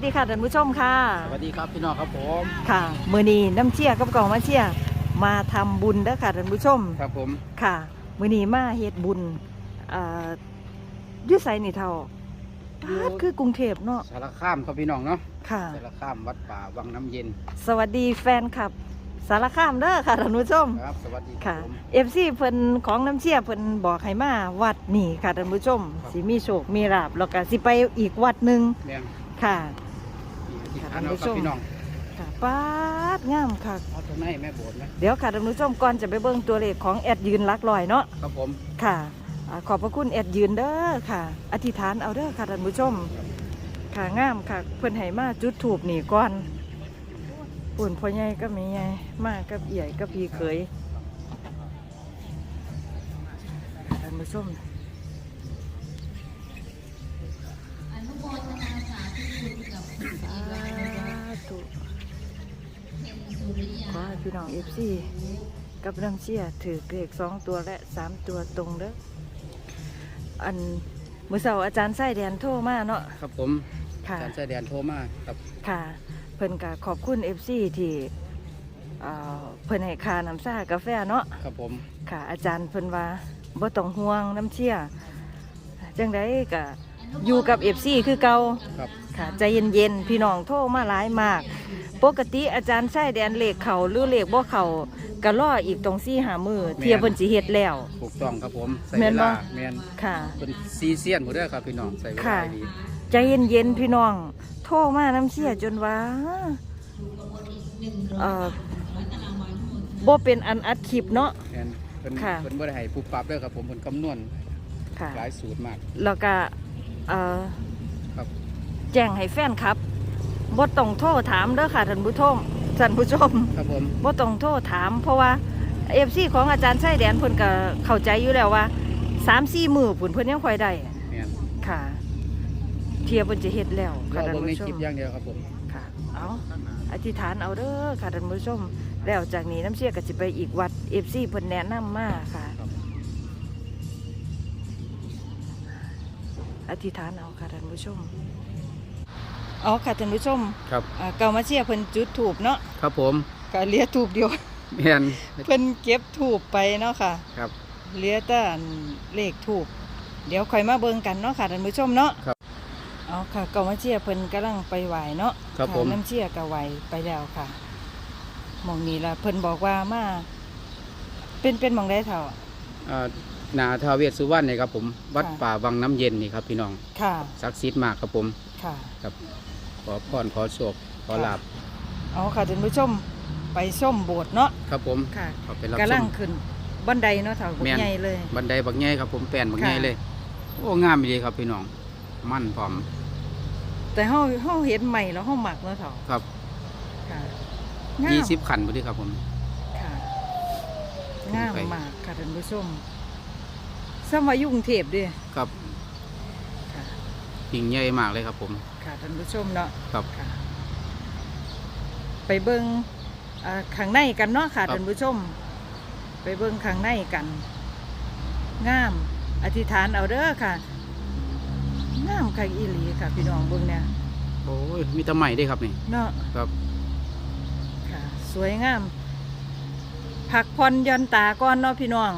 สดีค่ะท่านผู้ชมค่ะ สวัสดีครับพี่น้องครับผมค่ะมือนี้น้ำเชี่ยกับกองมาเชี่ยมาทำบุญเด้อค่ะท่านผู้ชมครับผมค่ะ มือนี้มาเฮ็ดบุญเอ่ออยุไสนี่เท่าปาดคือกรุงเทพเนาะสารคามครับพี่น้องเนาะค่ะ สารคามวัดป่าวังน้ำเย็น สวัสดีแฟนคลับ สารคามเด้อค่ะท่านผู้ชมครับ สวัสดีครัค่ะบผม เอฟซีเพิ่นของน้ำเชี่ยเพิ่นบอกให้มาวัดนี่ค่ะท่านผู้ชมครับ สิมีโชคมีลาบแล้วก็สิไปอีกวัดหนึ่ง แม่งค่ะที่ ครับทานเอาท่านผู้ชมครับพี่น้องค่ะปาดงามค่ะ เอาตรงไหนแม่โบสถ์ไหมเดี๋ยวค่ะท่านผู้ชมก่อนจะไปเบิ่งตัวเลขของแอดยืนหลักลอยเนาะครับผมค่ะอ่าขอบพระคุณแอดยืนเด้อค่ะ อธิษฐานเอาเด้อค่ะท่านผู้ชม ค่ะงามค่ะ เพิ่นให้มาจุดถูปนี่ก่อนปุ่นพ่อใหญ่ก็มีใหญ่มากับเอี่ยกับพี่เขยค่ะท่านผู้ชม ขอให้พี่น้องเอฟซีกับน้ำเชี่ยถือเลขสองตัวและสามตัวตรงเด้ออันมือเสาร์อาจารย์ไส้แดนโทรมาเนาะครับผมค่ะอาจารย์ชายแดนโทรมาครับ ค่ะ เพิ่นก็ขอบคุณเอฟซีที่เอ่อเพิ่นให้ค่าน้ำซ่ากาแฟเนาะ ครับผม ค่ะอาจารย์เพิ่นว่าบ่ต้องห่วงน้ำเชี่ยจังไดก็อยู่กับเอฟซีคือเก่าครับ ค่ะใจเย็นๆพี่น้องโทรมาหลายมาก ปกติอาจารย์ใช้แดนเลขเขาหรือเลขบ่เขาก็รออีกตรงซี่หามือเทียบเพิ่นสิเฮ็ดแล้ว ถูกต้องครับผมใส่แม่เวนบ่ ลาแมนค่ะ เป็นซีเซียนหมดเด้อครับพี่น้องใส่เวลาค่ะ ดีใจเย็นๆพี่น้อง โทรมาน้ำเชี่ยจนว่าเอ่อบ่เป็นอันอัดคลิปเนาะ แมนเป็นค่ะ เป็นบ่ได้ให้ปุ๊บปั๊บเด้อครับผมเป็นคำนวณค่ะ หลายสูตรมาก แล้วก็เอ่อครับ แจ้งให้แฟนครับ บ่ต้องโทรถามเด้อค่ะท่านผู้ชมท่านผู้ชมครับผมบ่ต้องโทรถาม เพราะว่า FC ของอาจารย์ไส้แดนเพิ่นก็เข้าใจอยู่แล้วว่า3-4มื้อพุ่นเพิ่นยังค่อยได้แมนค่ะ เทียบเพิ่นจะเฮ็ดแล้วเราค่ะท่านเบิ่งในผู้ชคลิมปอย่างเดียวครับผมค่ะ เอาอธิษฐานเอาเด้อค่ะท่านผู้ชม แล้วจากนี้น้ำเชี่ยก็สิไปอีกวัด FC เพิ่นแนะนำมาค่ะครับอธิษฐานเอาค่ะท่านผู้ชม เอาค่ะท่านผู้ชมครับอ่าเก่ามาเชียร์เพิ่นจุดถูบเนาะครับผมก็เหลียถูบเดียวแมนเพิ่นเก็บถูบไปเนาะค่ะครับ เหลือแต่อันเลขถูก เดี๋ยวค่อยมาเบิ่งกันเนาะค่ะท่านผู้ชมเนาะครับเอาค่ะเก่ามาเชียร์เพิ่นกำลังไปไหวเนาะครับะผม น้ำเชียร์ก็ไหวไปแล้วค่ะหมองนี้ละเพิ่นบอกว่ามาเป็นเป็นหมองได้เท่า อ่านาทาเวสสุวรรณนี่ครับผม วัดค่ะ ป่าวังน้ำเย็นนี่ครับพี่น้องค่ะ ศักดิ์สิทธิ์มากครับผม ค่ะ ครับ ขอพรขอโชคขอลาบเอาค่ะท่านผู้ชมไปชมโบสถ์เนาะครับผมค่ะขอไปรับกำชลังมขึ้นบันไดเนาะเท่าแม่นใหญ่เลย บันไดบักใหญ่ครับผมแปลนบักใหญ่ค่ะเลยโอ้งามดีครับพี่น้อง มั่นพร้อม แต่เฮาเฮาเห็นใหม่แล้วเฮามักเนาะเท่าครับค่ะงามยี่สิบขันพอดีครับผมค่ะงามไปมากค่ะท่านผู้ชมสมัยอยุ่กรุงเทพเด้วยครับค่ะ ยิ่งใหญ่มากเลยครับผม ค่ะท่านผู้ชมเนาะครับ ค่ะ ไปเบิ้งอ่าข้างในกันเนาะค่ะครับ ท่านผู้ชม ไปเบิ้งข้างในกันงาม อธิษฐานเอาเด้อค่ะงามค่ะอีหลีค่ะ พี่น้องเบิ้งเนี่ยโอ้ยมีแตะใหม่ด้วยครับนี่ เนาะครับ ค่ะ สวยงามผักพรหย่อนตาก่อนเนาะพี่น้อง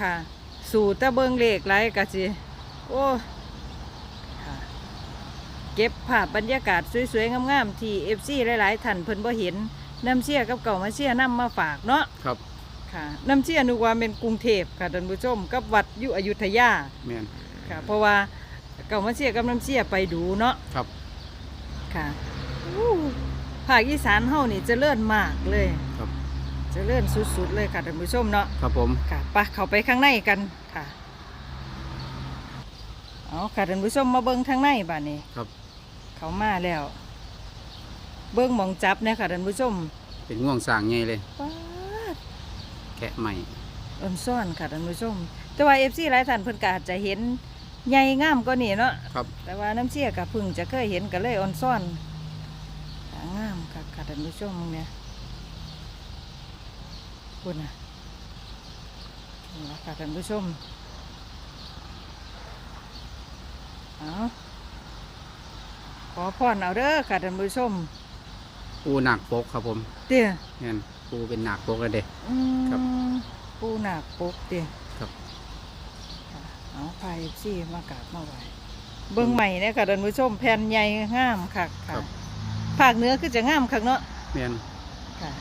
ค่ะ สู่แตะเบิงเลขไรกะสิโอ้ค่ะ เก็บภาพบรรยากาศสวยๆ งามๆ ที่เอฟซีหลายๆท่านเพิ่นบ่เห็นน้ำเชี่ยกับเก่ามาเชี่ยน้ำมาฝากเนาะครับค่ะน้ำเชี่ยนึกว่าเป็นกรุงเทพค่ะท่านผู้ชมกับวัดอยู่อยุธยาแม่นค่ะ เพราะว่าเก่ามาเชี่ยกับน้ำเชี่ยไปดูเนาะครับค่ะอู้ภาคอีสานเฮานี่เจริญมากเลยครับเจริญสุดๆเลยค่ะท่านผู้ชมเนาะครับผมค่ะไปะเข้าไปข้างในกันค่ะเอาค่ะท่านผู้ชมมาเบิ้งข้างในบ้านนี้ครับ เขามาแล้ว เบิ้งหมองจับเนี่ยค่ะท่านผู้ชมเป็นง่วงสร้างใหญ่เลย ป๊าดแกะใหม่อ่อนซ่อนค่ะท่านผู้ชม แต่ว่าเอฟซีหลายท่านเพิ่นก็อาจจะเห็นใหญ่งามก็นี่เนาะ ครับ แต่ว่าน้ำเชี่ยกับพึ่งจะเคยเห็นก็เลยอ่อนซ่อนอ่างามค่ะค่ะท่านผู้ชมเนี่ยคุณน่ะนี่ล่ะค่ะท่านผู้ชมเอา ขอพรเอาเด้อค่ะท่านผู้ชมปูหนักปกครับผมเตี้ยเนี่ยปูเป็นหนักปกเลยเด็อืมครับปูหนักปกเตี้ยครับ ค่ะเอาพายซี่มากราบมาไหว้เบิ่งใหม่เนี่ยค่ะท่านผู้ชมแผ่นใหญ่งามค่ะครัค่ะบภาคเหนือคือจะงามคักเนาะแม่นค่ะ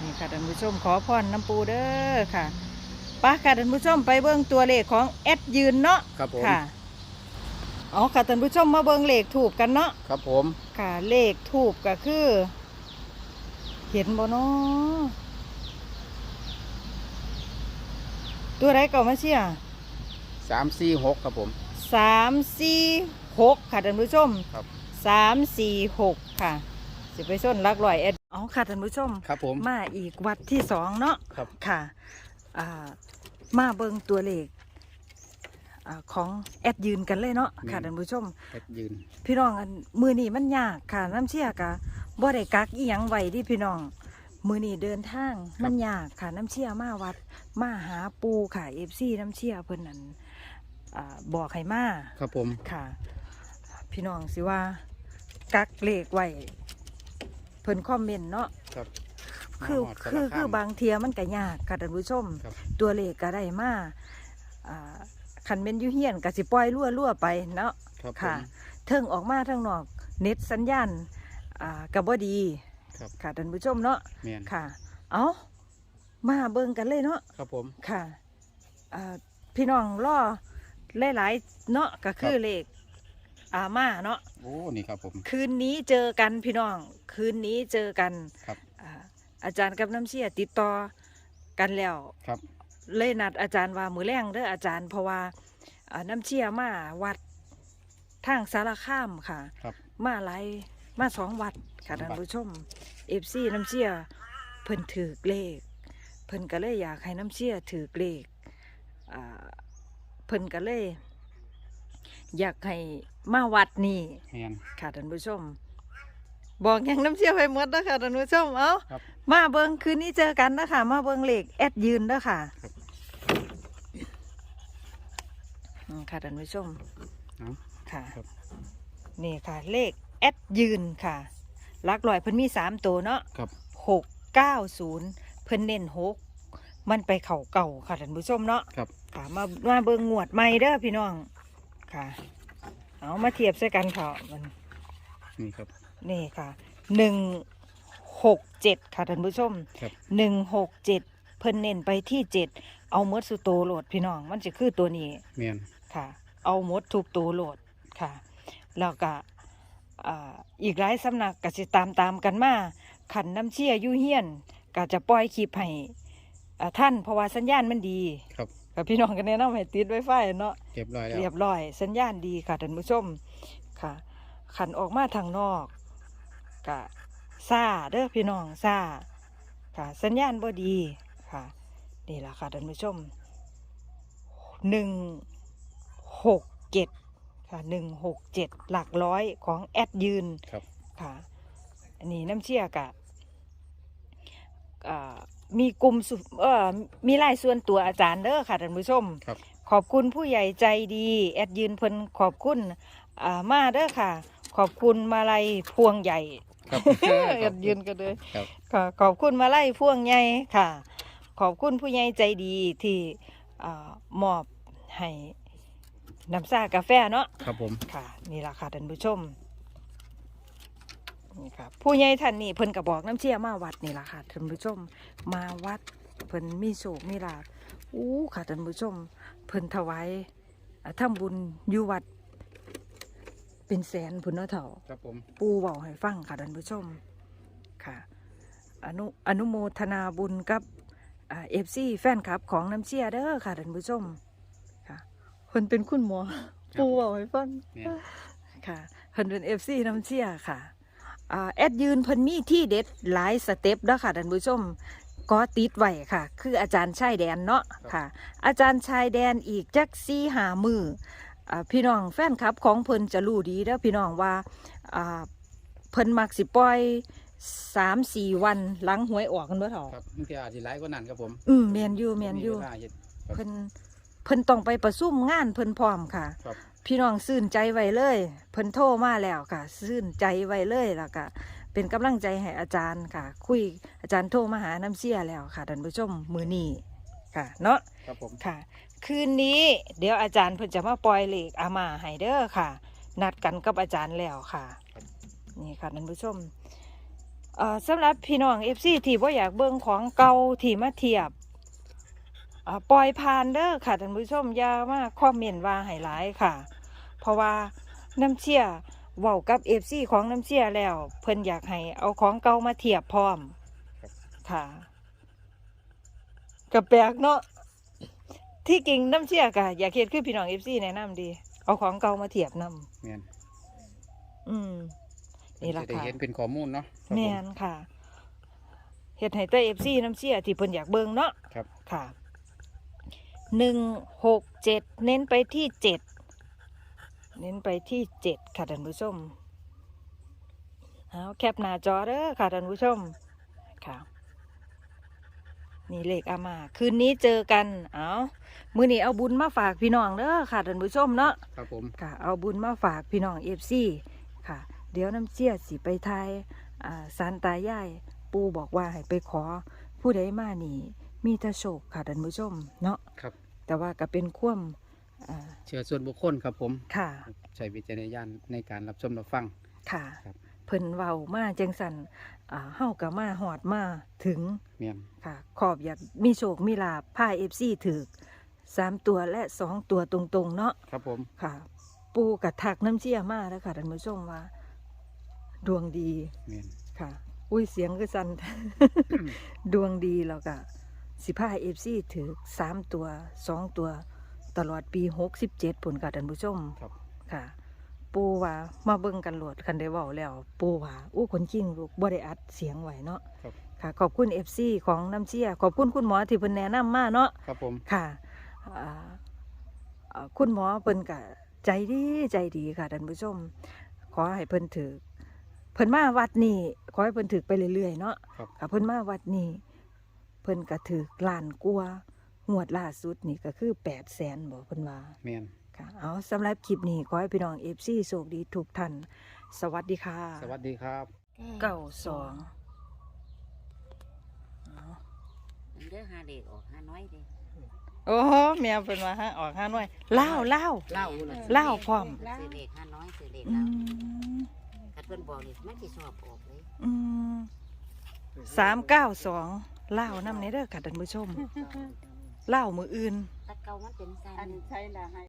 นี่ค่ะท่านผู้ชมขอพรน้ำปูเด้อค่ะไป้าค่ะท่านผู้ชมไปเบิ่งตัวเลขของแอดยืนเนาะครับผม ค่ะ อ๋อค่ะท่านผู้ชมมาเบิ่งเลขถูกกันเนาะครับผมค่ะเลขถูกก็คือ เห็นบ่เนาะตัวไรก็มาเชียสามสี่หกครับผมสามสี่หกค่ะท่านผู้ชมครับสามสี่หกค่ะสิไปส้นลักลอยแอดอ๋อค่ะท่านผู้ชมครับผมมาอีกวัดที่สองเนาะครับค่ะอ่ามาเบิงตัวเลข อาของแอดยืนกันเลยเนาะค่ะท่านผู้ชมเพชรยืน พี่น้องอันมือนี้มันยากค่ะน้ำเชี่ยกะบ่ได้กักอีหยังไว้ที่พี่น้อง มือนี้เดินทางมันยากค่ะน้ำเชี่ยมาวัด มาหาปูค่ะเอฟซีน้ำเชี่ยเพิ่นนั้นอ่าบอกให้มาครับผมค่ะ พี่น้องสิว่า กักเลขไว้เพิ่นคอมเมนต์เนาะครับคือมาฮดคือสารคือมบางเทียมันก็ยากค่ะท่านผู้ชมครับตัวเลขก็ได้มาอ่า คันเป็นอยูเฮียนก็สิปล่อยรั่วรั่วๆไปเนาะครับผค่ะมเทิงออกมาทางนอก เน็ตสัญญาณอ่ากับบ่ดีครับค่ะท่านผู้ชมเนาะแม่นค่ะ เอามาเบิ่งกันเลยเนาะ ครับผม ค่ะอ่าพี่น้องรอหลายๆเนาะก็คือครับ เลขอามาเนาะโอ้นี่ครับผม คืนนี้เจอกันพี่น้อง คืนนี้เจอกันครับ อ่าอาจารย์กับน้ำเชี่ยติดต่อกันแล้วครับ เลยนัดอาจารย์ว่ามือแรงเด้ออาจารย์เพราะว่าอ่าน้ำเชี่ยมาวัดทางสารข้ามค่ะครับมาหลายมาสองวัดค่ะท่านผู้ชมเอฟซีน้ำเชี่ยเพิ่นถือเลข เพิ่นก็เลยอยากให้น้ำเชี่ยถือเลขอ่าเพิ่นก็เลย อยากให้มาวัดนี่แม่นค่ะท่านผู้ชม บอกหยังน้ำเชี่ยวไปหมดแล้วค่ะท่านผู้ชมเอาครับ มาเบิงคืนนี้เจอกันนะคะมาเบิงเหล็กแอดยืนเด้อค่ะครับอืมค่ะท่านผู้ชมเอาค่ะ ครับ นี่ค่ะ เลขแอดยืนค่ะหลักลอยเพิ่นมีสามตัวเนาะ ครับ หกเก้าศูนย์เพิ่นเน้นหกมันไปเข่าเก่าค่ะท่านผู้ชมเนาะครับ ค่ะมามาเบิงงวดใหม่เด้อพี่น้องค่ะ เอามาเทียบใส่กันค่ะมันนี่ครับ นี่ค่ะหนึ่งหกเจ็ดค่ะท่านผู้ชมครับ หนึ่งหกเจ็ดเพิ่นเน้นไปที่เจ็ดเอาหมดสุโตโหลดพี่น้อง มันจะคือตัวนี้แม่นค่ะ เอาหมดทุกตัวโหลดค่ะ แล้วก็อ่าอีกหลายสำนักก็สิตามตามๆกันมาขันน้ำเชี่ยอยูเฮียนก็จะปล่อยคลิปให้อ่าท่านเพราะว่าสัญญาณมันดีครับกับพี่น้องกันแนะนำให้ติดไวไฟเนาะ เรียบร้อยแล้ว เรียบร้อยสัญญาณดีค่ะท่านผู้ชมค่ะขันออกมาทางนอก กะซ่าเด้อพี่น้องซ่าค่ะ สัญญาณบ่ดีค่ะนี่แหละค่ะท่านผู้ชมหนึ่งหกเจ็ดค่ะหนึ่งหกเจ็ดหลักร้อยของแอดยืนครับค่ะอันนี้น้ำเชี่ยกะอ่ามีกลุ่มสุเอ่อมีรายส่วนตัวอาจารย์เด้อค่ะท่านผู้ชมครับขอบคุณผู้ใหญ่ใจดี แอดยืนเพิ่นขอบคุณอ่ามาเด้อค่ะ ขอบคุณมาลัยพวงใหญ่ ครับแอดยืนกันเลยครับ ค่ะขอบคุณมาลัยพวงใหญ่ค่ะ ขอบคุณผู้ใหญ่ใจดีที่อ่ามอบให้น้ำซากาแฟเนาะ ครับผม ค่ะนี่ล่ะค่ะท่านผู้ชมนี่ค่ะผู้ใหญ่ท่านนี้เพิ่นก็บอกน้ำเชี่ยมาวัดนี่ล่ะค่ะท่านผู้ชม มาวัดเพิ่นมีโศกมีลาภอู้ค่ะท่านผู้ชม เพิ่นถวายอ่าทำบุญอยู่วัด เป็นแสนพุ่นเนาะเถ่า ครับผม ปูเบาให้ฟังค่ะท่านผู้ชมค่ะ อนุอนุโมทนาบุญกับเอฟซีแฟนคลับของน้ำเชี่ยเด้อค่ะท่านผู้ชมค่ะเพิ่นเป็นคุณหมอปูเบาให้ฟังแม่นค่ะเพิ่นเป็นเอฟซีน้ำเชี่ยค่ะอ่าแอดยืนเพิ่นมีที่เด็ดหลายสเต็ปเด้อค่ะท่านผู้ชมก็ติดไว้ค่ะ คืออาจารย์ชายแดนเนาะค่ะ อาจารย์ชายแดนอีกจักซี่หามืออ่า พี่น้องแฟนคลับของเพิ่นจะรู้ดีเด้อพี่น้องว่าอ่าเพิ่นมักสิปล่อยสามสี่วันหลังหวยออกกันเบ่เถาครับมันก็อาจจะหลายกว่านั้นครับผมอืมแมนยูแมนยูเวลาเฮ็ดครับเพิ่นเพิ่นต้องไปประซุ่มงานเพิ่นพร้อมค่ะครับพี่น้องซื่นใจไว้เลย เพิ่นโทรมาแล้วค่ะ ซื่นใจไว้เลยแล้วก็เป็นกำลังใจให้อาจารย์ค่ะ คุยอาจารย์โทรมาหาน้ำเชี่ยแล้วค่ะท่านผู้ชมมือนี้ ค่ะ เนาะครับผมค่ะ คืนนี้เดี๋ยวอาจารย์เพิ่นจะมาปล่อยเลขอามาให้เด้อค่ะ นัดกันกับอาจารย์แล้วค่ะ นี่ค่ะท่านผู้ชมเอ่อสำหรับพี่น้องเอฟซีที่ว่าอยากเบิ่งของเก่าที่มาเทียบเอ่อปล่อยผ่านเด้อค่ะท่านผู้ชมอย่ามาคอมเมนต์ว่าให้หลายค่ะ เพราะว่าน้ำเชี่ยเว้ากับเอฟซีของน้ำเชี่ยแล้ว เพิ่นอยากให้เอาของเก่ามาเทียบพร้อมค่ะ ก็แปลกเนาะที่จริงน้ำเชี่ยกะอยากเห็นคือพี่น้องเอฟซีแนะนำดี เอาของเก่ามาเทียบนำแม่นอืมนี่ล่ะจะได้ค่ะเห็นเป็นข้อมูลเนาะครับแมผมนค่ะเฮ็ดให้ตัวเอฟซีน้ำเชี่ยที่เพิ่นอยากเบิ่งเนาะครับ ค่ะหนึ่งหกเจ็ดเน้นไปที่เจ็ดเน้นไปที่เจ็ดค่ะท่านผู้ชมเอาแคปหน้าจอเด้อค่ะท่านผู้ชมค่ะ นี่เลขอามา คืนนี้เจอกัน เอามือนี้เอาบุญมาฝากพี่น้องเด้อค่ะท่านผู้ชมเนาะครับผมค่ะ เอาบุญมาฝากพี่น้องเอฟซีค่ะ เดี๋ยวน้ำเชี่ยสิไปทายอ่าสารตายายปูบอกว่าให้ไปขอ ผู้ใดมานี่ มีแตะโชคค่ะท่านผู้ชมเนาะครับ แต่ว่าก็เป็นความอ่าเชื่อส่วนบุคคลครับผม ค่ะ ใช้วิจารณญาณในการรับชมรับฟัง ค่ะ ครับเพิ่นเว้ามาจังสันอ่าเฮาก็มาหอดมาถึงแม่นค่ะ ขอบอยากมีโชคมีลาภพาเอฟซีถึกสามตัวและสองตัวตรงๆ เนาะครับผม ค่ะ ปูกับทักน้ำเชี่ยมาแล้วค่ะท่านผู้ชมว่า ดวงดีแม่นค่ะ อุ้ยเสียงก็สันดวงดีแล้วก็สิพาเอฟซีถือสามตัวสองตัว ตลอดปีหกสิบเจ็ดผลค่ะท่านผู้ชมครับ ค่ะ ปูว่ามาเบิ่งกันโหลดคันได้เว้าแล้ว ปูว่าอู้คนจริงลูกบ่ได้อัดเสียงไว้เนาะครับ ค่ะ ขอบคุณเอฟซีของน้ำเชี่ยขอบคุณคุณหมอที่เพิ่นแนะนำมาเนาะ ครับผม ค่ะอ่าอ่าคุณหมอเพิ่นกะใจดีใจดีค่ะท่านผู้ชม ขอให้เพิ่นถือเพิ่นมาวัดนี้ขอให้เพิ่นถือไปเรื่อยๆเนาะครับ ค่ะเพิ่นมาวัดนี้เพิ่นก็ถือล้านกลัวางวดล่าสุดนี่ก็คือแปดแสนบอกเพิ่นว่า แม่น ค่ะเอาสำหรับคลิปนี้ขอให้พี่น้องเอฟซีโชคดีทุกท่านสวัสดีค่ะสวัสดีครับ เก้าสองมันเด้อหาเด็กออกหาน้อยเด้โอ้แมวเพิ่นว่าฮะออกห้าหน่วยเล่าวล่าวเล่าน่ะเล่าพร้อมซื้อเด็กหาน้อยซื้อเด็กอืเล่ามคัดเพิ่นบอกนี่มันสิชอบออกเลยอืมสามเก้าสองเล่าวนำในเด้อค่ะท่านผู้ชมเล่าวมืออื่น แตะเก่ามันเป็นซัน อันใช่ละให้